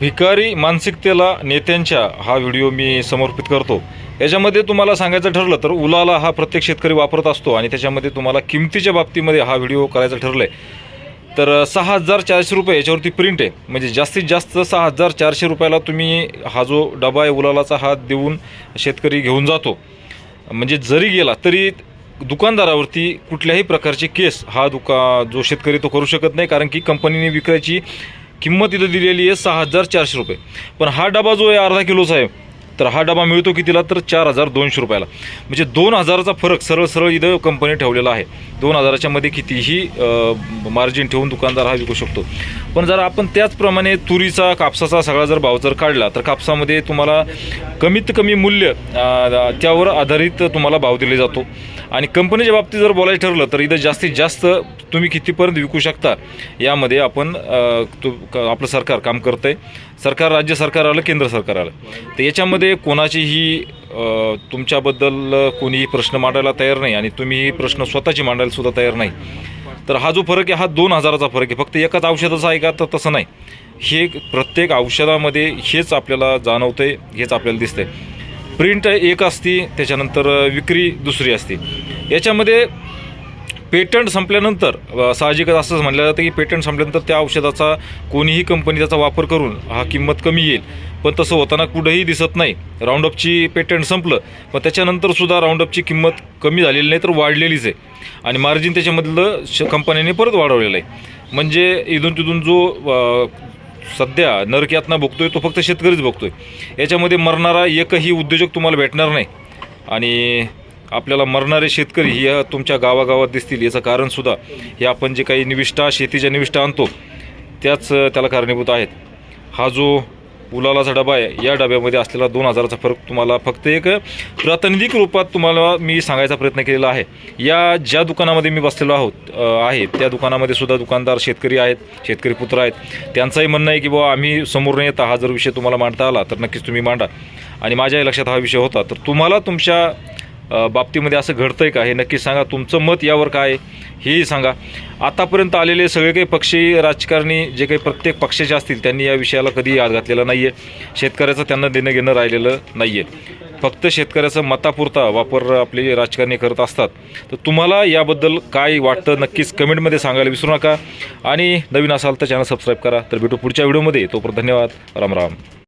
भिकारी मानसिकतेला नेत्यांच्या हा व्हिडिओ मी समर्पित करतो. याच्यामध्ये तुम्हाला सांगायचं ठरलं तर उलाला हा प्रत्येक शेतकरी वापरत असतो आणि त्याच्यामध्ये तुम्हाला किमतीच्या बाबतीमध्ये हा व्हिडिओ करायचा ठरलं आहे तर सहा हजार चारशे रुपये याच्यावरती प्रिंट आहे. म्हणजे जास्तीत जास्त सहा हजार चारशे रुपयाला तुम्ही हा जो डबा आहे उलालाचा हा देऊन शेतकरी घेऊन जातो. म्हणजे जरी गेला तरी दुकानदारावरती कुठल्याही प्रकारचे केस हा दुका जो शेतकरी तो करू शकत नाही. कारण की कंपनीने विकायची किंमत इथं दिलेली आहे सहा हजार चारशे रुपये. पण हा डबा जो आहे अर्धा किलोचा आहे तर हा डबा मिळतो कितीला? तर चार हजार दोनशे रुपयाला. म्हणजे दोन हजाराचा फरक सरळ सरळ इथं कंपनी ठेवलेला आहे. दोन हजाराच्या मध्ये कितीही मार्जिन ठेवून दुकानदार हा विकू शकतो. पण जर आपण त्याचप्रमाणे तुरीचा कापसाचा सगळा जर भाव जर काढला तर कापसामध्ये तुम्हाला कमीत कमी मूल्य त्यावर आधारित तुम्हाला भाव दिले जातो. आणि कंपनीच्या बाबतीत जर बोलायचं ठरलं तर इथं जास्तीत जास्त तुम्ही कितीपर्यंत विकू शकता यामध्ये आपण तू क- आपलं सरकार काम करतं आहे सरकार राज्य सरकार आलं केंद्र सरकार आलं. तर याच्यामध्ये कोणाचीही तुमच्याबद्दल कोणीही प्रश्न मांडायला तयार नाही आणि तुम्ही प्रश्न स्वतःची मांडायला सुद्धा तयार नाही. तर हा जो फरक आहे हा दोन हजाराचा फरक आहे. फक्त एकाच औषधाचा आहे का? तर तसं नाही. हे प्रत्येक औषधामध्ये हेच आपल्याला जाणवतं आहे हेच आपल्याला दिसतंय. प्रिंट एक असती त्याच्यानंतर विक्री दुसरी असते. याच्यामध्ये पेटंट संपल्यानंतर साहजिकच असंच म्हटलं जातं की पेटंट संपल्यानंतर त्या औषधाचा कोणीही कंपनी त्याचा वापर करून हा किंमत कमी येईल. पण तसं होताना कुठंही दिसत नाही. राऊंडअपची पेटंट संपलं पण त्याच्यानंतर सुद्धा राऊंडअपची किंमत कमी झालेली नाही तर वाढलेलीच आहे. आणि मार्जिन त्याच्यामधलं श कंपन्यांनी परत वाढवलेलं आहे. म्हणजे इथून तिथून जो सध्या नरकयातना बघतोय तो फक्त शेतकरीच बघतोय याच्यामध्ये मरणारा एकही उद्योजक तुम्हाला भेटणार नाही. आणि आपल्याला मरणारे शेतकरी हे तुमच्या गावागावात दिसतील याचं कारणसुद्धा हे आपण जे काही निविष्ठा शेतीच्या निविष्ठा आणतो त्याच त्याला कारणीभूत आहेत. हा जो उलालाचा डबा आहे या डब्यामध्ये असलेला दोन हजाराचा फरक तुम्हाला फक्त एक प्रातिनिधिक रूपात तुम्हाला मी सांगायचा प्रयत्न केलेला आहे. या ज्या दुकानामध्ये मी बसलेलो आहोत आहे त्या दुकानामध्ये सुद्धा दुकानदार शेतकरी आहेत शेतकरी पुत्र आहेत. त्यांचंही म्हणणं आहे की बाबा आम्ही समोर न येता हा जर विषय तुम्हाला मांडता आला तर नक्कीच तुम्ही मांडा. आणि माझ्याही लक्षात हा विषय होता. तर तुम्हाला तुमच्या बाबतीमध्ये असं घडतं आहे का? हे नक्कीच सांगा. तुमचं मत यावर काय हेही सांगा. आतापर्यंत आलेले सगळे काही पक्षी राजकारणी जे काही प्रत्येक पक्षाचे असतील त्यांनी या विषयाला कधीही याद घातलेला नाही आहे शेतकऱ्याचं त्यांना देणं घेणं राहिलेलं नाही आहे फक्त शेतकऱ्याचं मतापुरता वापर आपले राजकारणी करत असतात. तर तुम्हाला याबद्दल काय वाटतं नक्कीच कमेंटमध्ये सांगायला विसरू नका. आणि नवीन असाल तर चॅनल सबस्क्राईब करा. तर भेटू पुढच्या व्हिडिओमध्ये. तोपर्यंत धन्यवाद. राम राम.